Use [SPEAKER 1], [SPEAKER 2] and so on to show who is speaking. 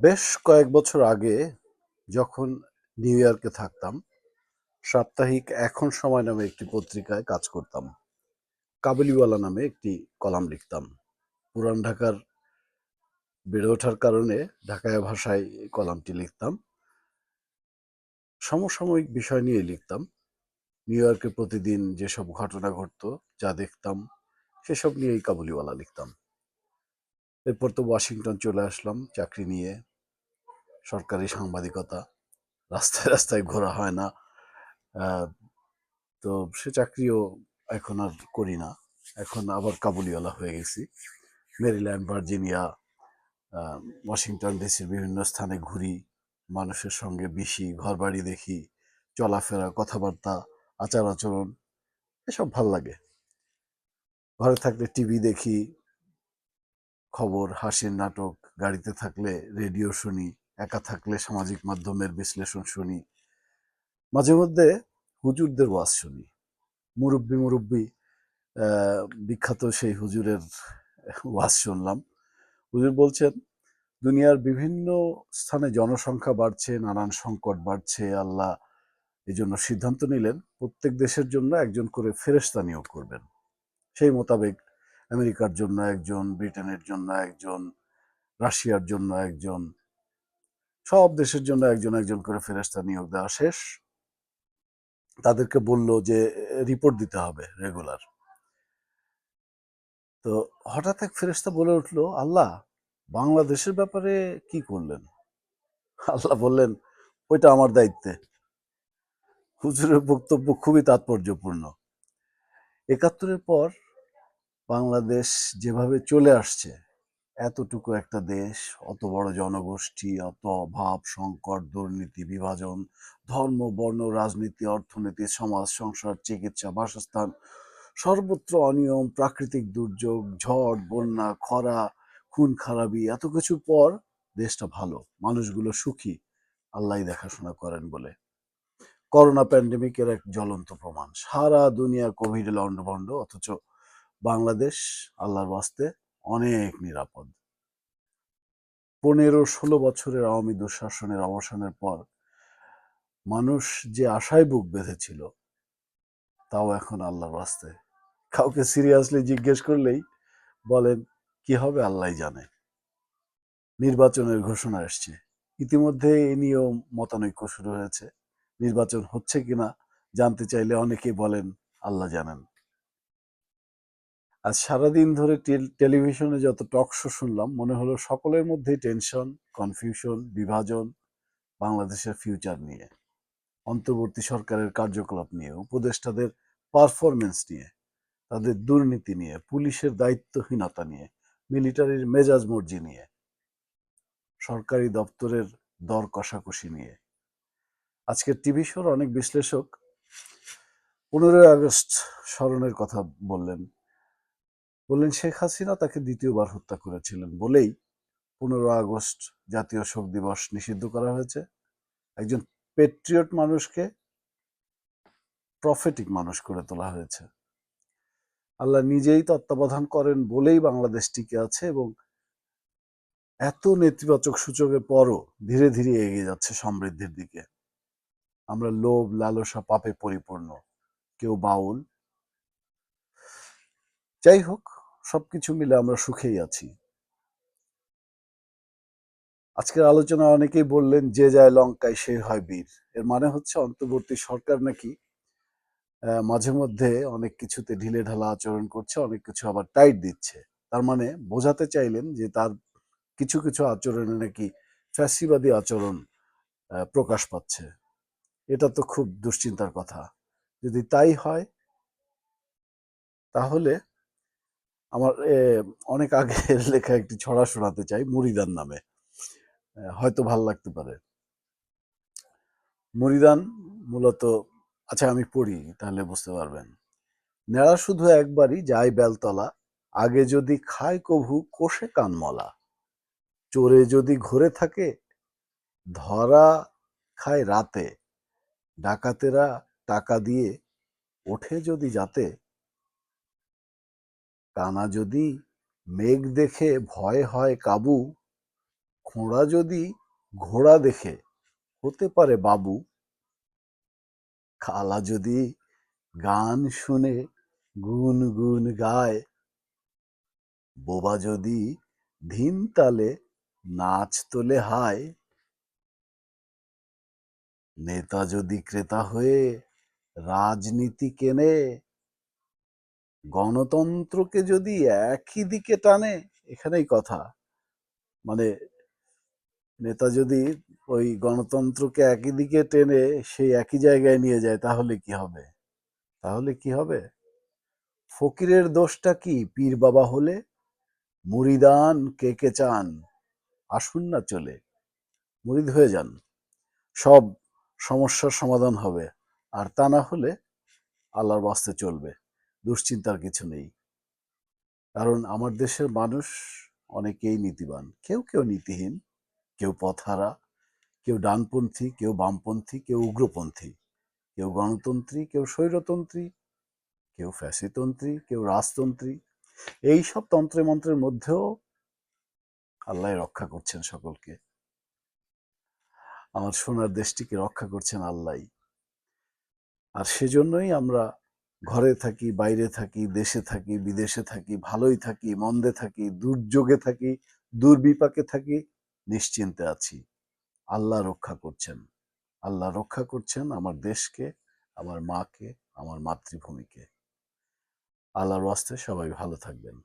[SPEAKER 1] বেশ কয়েক বছর আগে যখন নিউ ইয়র্কে থাকতাম, সাপ্তাহিক এখন সময় নামে একটি পত্রিকায় কাজ করতাম। কাবুলিওয়ালা নামে একটি কলাম লিখতাম। পুরান ঢাকার বেড়ে ওঠার কারণে ঢাকায় ভাষায় কলামটি লিখতাম। সমসাময়িক বিষয় নিয়ে লিখতাম। নিউ ইয়র্কে প্রতিদিন যেসব ঘটনা ঘটতো, যা দেখতাম, সেসব নিয়েই কাবুলিওয়ালা লিখতাম। এরপর তো ওয়াশিংটন চলে আসলাম, চাকরি নিয়ে। সরকারি সাংবাদিকতা, রাস্তায় রাস্তায় ঘোরা হয় না। তো সে চাকরিও এখন আর করি না। এখন আবার কাবুলিওয়ালা হয়ে গেছি। মেরিল্যান্ড, ভার্জিনিয়া ওয়াশিংটন ডিসির বিভিন্ন স্থানে ঘুরি, মানুষের সঙ্গে বেশি ঘর বাড়ি দেখি, চলাফেরা, কথাবার্তা, আচার আচরণ, এসব ভালো লাগে। ঘরে থাকলে টিভি দেখি, খবর, হাসির নাটক, গাড়িতে থাকলে রেডিও শুনি একা থাকলে সামাজিক মাধ্যমের বিশ্লেষণ শুনি। মাঝে মধ্যে হুজুরদের ওয়াজ শুনি। মুরব্বি মুরব্বি বিখ্যাত সেই হুজুরের ওয়াজ শুনলাম। হুজুর বলছেন, দুনিয়ার বিভিন্ন স্থানে জনসংখ্যা বাড়ছে, নানান সংকট বাড়ছে, আল্লাহ এই জন্য সিদ্ধান্ত নিলেন, প্রত্যেক দেশের জন্য একজন করে ফেরেশতা নিয়োগ করবেন। সেই মোতাবেক আমেরিকার জন্য একজন, ব্রিটেনের জন্য একজন, রাশিয়ার জন্য একজন সব দেশের জন্য একজন একজন করে ফেরেশতা নিয়োগ দেওয়া শেষ। তাদেরকে বলল যে, রিপোর্ট দিতে হবে রেগুলার। তো হঠাৎ এক ফেরেশতা বলে উঠল, আল্লাহ, বাংলাদেশের ব্যাপারে কি করলেন? আল্লাহ বললেন, ওইটা আমার দায়িত্বে। হুজুরের বক্তব্য খুবই তাৎপর্যপূর্ণ। একাত্তরের পর বাংলাদেশ যেভাবে চলে আসছে এতটুকু একটা দেশ, অত বড় জনগোষ্ঠী, অত অভাব, সংকট, দুর্নীতি, বিভাজন, ধর্ম, বর্ণ, রাজনীতি, অর্থনীতি, সমাজ, সংসার, চিকিৎসা, বাসস্থান, সর্বত্র অনিয়ম, প্রাকৃতিক দুর্যোগ, ঝড়, বন্যা, খরা, খুন, খারাপি, এত কিছুর পর দেশটা ভালো, মানুষগুলো সুখী আল্লাহ দেখাশোনা করেন বলে। করোনা প্যান্ডেমিকের এক জ্বলন্ত প্রমাণ। সারা দুনিয়া কোভিড লন্ডভন্ড অথচ বাংলাদেশ আল্লাহর বাস্তে অনেক নিরাপদ। পনেরো ষোলো বছরের আওয়ামী দুঃশাসনের অবসানের পর মানুষ যে আশায় বুক বেঁধেছিল, তাও এখন আল্লাহর বাস্তে কাউকে সিরিয়াসলি জিজ্ঞেস করলেই বলেন, কি হবে আল্লাহ জানে? নির্বাচনের ঘোষণা এসছে। ইতিমধ্যে এ নিয়েও মতানৈক্য শুরু হয়েছে। নির্বাচন হচ্ছে কিনা জানতে চাইলে অনেকেই বলেন, আল্লাহ জানেন। আজ সারাদিন ধরে টেল- টেলিভিশনে যত টক শো শুনলাম, মনে হলো সকলের মধ্যেই টেনশন, কনফিউশন, বিভাজন বাংলাদেশের ফিউচার নিয়ে। অন্তর্বর্তী সরকারের কার্যকলাপ নিয়ে, উপদেষ্টাদের পারফরমেন্স নিয়ে, তাদের দুর্নীতি নিয়ে, পুলিশের দায়িত্বহীনতা নিয়ে মিলিটারির মেজাজ মর্জি নিয়ে, সরকারি দপ্তরের দর কষাকষি নিয়ে। আজকের টিভি শোর অনেক বিশ্লেষক পনেরোই আগস্ট স্মরণের কথা বললেন। বললেন, শেখ হাসিনা তাকে দ্বিতীয়বার হত্যা করেছিলেন বলেই পনেরো আগস্ট জাতীয় শোক দিবস নিষিদ্ধ করা হয়েছে। একজন পেট্রিয়ট মানুষকে প্রফেটিক মানুষ করে তোলা হয়েছে। আল্লাহ নিজেই তত্ত্বাবধান করেন বলেই বাংলাদেশ টিকে আছে এবং এত নেতিবাচক সূচকের পরও ধীরে ধীরে এগিয়ে যাচ্ছে সমৃদ্ধির দিকে। আমরা লোভ, লালসা, পাপে পরিপূর্ণ, কেউ বাউল। যাই হোক সবকিছু মিলে আমরা সুখেই আছি। আজকের আলোচনা অনেকেই বললেন, যে যায় লঙ্কায় সে হয় বীর। এর মানে হচ্ছে অন্তর্বর্তী সরকার নাকি মাঝে মধ্যে অনেক কিছুতে ঢিলে ঢালা আচরণ করছে, অনেক কিছু আবার টাইট দিচ্ছে। তার মানে বোঝাতে চাইলেন যে তার কিছু কিছু আচরণে নাকি ফ্যাসিবাদী আচরণ প্রকাশ পাচ্ছে। এটা তো খুব দুশ্চিন্তার কথা। যদি তাই হয়, তাহলে আমার অনেক আগে লেখা একটি ছড়া শোনাতে চাই মুরিদান নামে। হয়তো ভালো লাগতে পারে। মুরিদান মূলত আচ্ছা আমি পড়ি, তাহলে বুঝতে পারবেন। নেড়া শুধু একবারই যায় বেলতলা, আগে যদি খায় কভু কোষে কানমলা। চোরে যদি ঘুরে থাকে, ধরা খায় রাতে। ডাকাতেরা টাকা দিয়ে ওঠে যদি যাতে কানা যদি মেঘ দেখে ভয় হয় কাবু, খোঁড়া যদি ঘোড়া দেখে, হতে পারে বাবু। খালা যদি গান শুনে গুন গুন গায়, বোবা যদি ধিন তালে নাচ তোলে হায়। নেতা যদি ক্রেতা হয়ে রাজনীতি কেনে গণতন্ত্রকে যদি একই দিকে টানে, এখানেই কথা। মানে নেতা যদি ওই গণতন্ত্রকে একই দিকে টেনে সেই একই জায়গায় নিয়ে যায়, তাহলে কি হবে? তাহলে কি হবে? ফকিরের দোষটা কি? পীর বাবা হলে? মুরিদান কে কে চান? আসুন না চলে। মুরিদ হয়ে যান। সব সমস্যার সমাধান হবে। আর তা না হলে আল্লাহর বাস্তে চলবে। দুশ্চিন্তার কিছু নেই। কারণ আমার দেশের মানুষ অনেকেই নীতিবান। কেউ কেউ নীতিহীন, কেউ পথহারা, কেউ ডানপন্থী, কেউ বামপন্থী, কেউ উগ্রপন্থী, কেউ গণতন্ত্রী, কেউ স্বৈরতন্ত্রী, কেউ ফ্যাসিতন্ত্রী, কেউ রাজতন্ত্রী। এই সব তন্ত্রে মন্ত্রের মধ্যেও আল্লাহ রক্ষা করছেন সকলকে। আমার সোনার দেশটিকে রক্ষা করছেন আল্লাহ আর সেজন্যই আমরা ঘরে থাকি, বাইরে থাকি, দেশে থাকি, বিদেশে থাকি, ভালোই থাকি, মন্দে থাকি, দুর্যোগে থাকি, দুর্বিপাকে থাকি, নিশ্চিন্তে আছি। আল্লাহ রক্ষা করছেন। আল্লাহ রক্ষা করছেন আমার দেশকে, আমার মাকে, আমার মাতৃভূমিকে। আল্লাহর ওয়াস্তে সবাই ভালো থাকবেন।